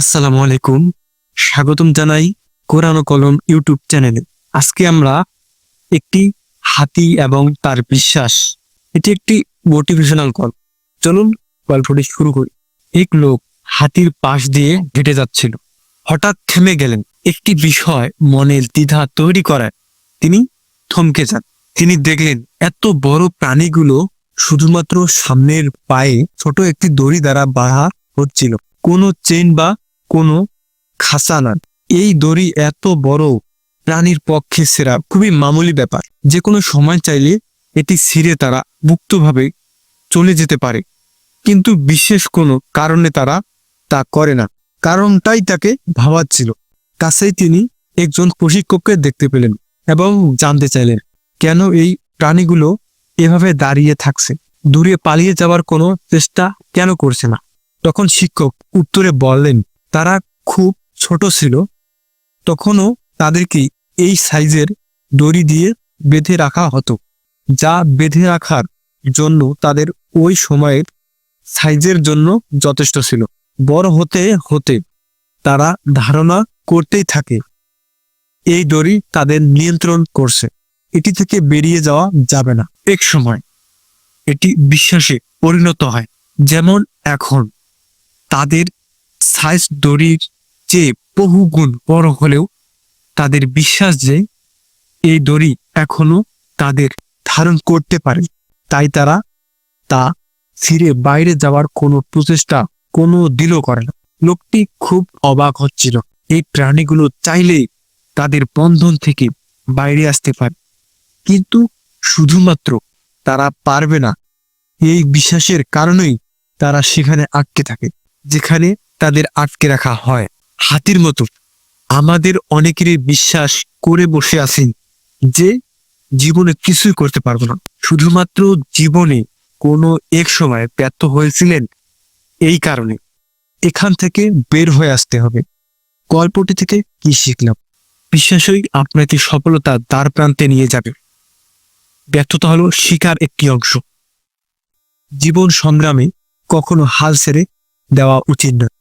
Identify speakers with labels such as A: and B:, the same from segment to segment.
A: আসসালামু আলাইকুম। স্বাগতম জানাই কোরআন কলম ইউটিউব চ্যানেলে। আজকে আমরা একটি হাতি এবং তার বিশ্বাস। এটি একটি মোটিভেশনাল গল্প চলুন গল্পটি শুরু করি। এক লোক হাতির পাশ দিয়ে হেঁটে যাচ্ছিল। হঠাৎ থেমে গেলেন। একটি বিষয় মনের দ্বিধা তৈরি করায়। তিনি থমকে যান। তিনি দেখলেন, এত বড় প্রাণীগুলো শুধুমাত্র সামনের পায়ে ছোট একটি দড়ি দ্বারা বাঁধা হচ্ছিল। কোনো চেন বা কোনো খাসা না। এই দড়ি এত বড়, প্রাণীর পক্ষে সেরা, খুবই মামুলি ব্যাপার। যে কোনো সময় চাইলে এটি ছিঁড়ে তারা মুক্তভাবে চলে যেতে পারে। কিন্তু বিশেষ কোনো কারণে তারা তা করে না। কারণটাই তাকে ভাবাচ্ছিল। কাছেই তিনি একজন প্রশিক্ষককে দেখতে পেলেন এবং জানতে চাইলেন, কেন এই প্রাণীগুলো এভাবে দাঁড়িয়ে থাকছে? দূরে পালিয়ে যাওয়ার কোনো চেষ্টা কেন করছে না? তখন শিক্ষক উত্তরে বললেন তারা খুব ছোট ছিল। তখনও তাদেরকে এই সাইজের দড়ি দিয়ে বেঁধে রাখা হতো, যা বেঁধে রাখার জন্য তাদের ওই সময়ের সাইজের জন্য যথেষ্ট ছিল। বড় হতে হতে তারা ধারণা করতেই থাকে, এই দড়ি তাদের নিয়ন্ত্রণ করছে, এটি থেকে বেরিয়ে যাওয়া যাবে না। এক সময় এটি বিশ্বাসে পরিণত হয়, যেমন এখন তাদের সাইজ দড়ির চেয়ে বহুগুণ বড় হলেও তাদের বিশ্বাস যে এই দড়ি এখনও তাদের ধারণ করতে পারে। তাই তারা তা ফিরে বাইরে যাওয়ার কোনো প্রচেষ্টা কোনো দিলও করে না। লোকটি খুব অবাক হচ্ছিল। এই প্রাণীগুলো চাইলেই তাদের বন্ধন থেকে বাইরে আসতে পারে। কিন্তু শুধুমাত্র তারা পারবে না। এই বিশ্বাসের কারণেই তারা সেখানে আটকে থাকে। যেখানে তাদের আটকে রাখা হয়। হাতির মতো। আমাদের অনেকেরই বিশ্বাস করে বসে আছেন যে জীবনে কিছুই করতে পারব না। শুধুমাত্র জীবনে কোনো এক সময় ব্যর্থ হয়েছিলেন এই কারণে। এখান থেকে বের হয়ে আসতে হবে। গল্পটি থেকে কি শিখলাম? বিশ্বাসই আপনাকে সফলতা দ্বার প্রান্তে নিয়ে যাবে। ব্যর্থতা হলো শিকার একটি অংশ। জীবন সংগ্রামে কখনো হাল ছেড়ে দেওয়া উচিত নয়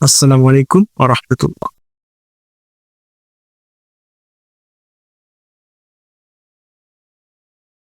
A: আসসালামু আলাইকুম আ রহমতুল্লাহ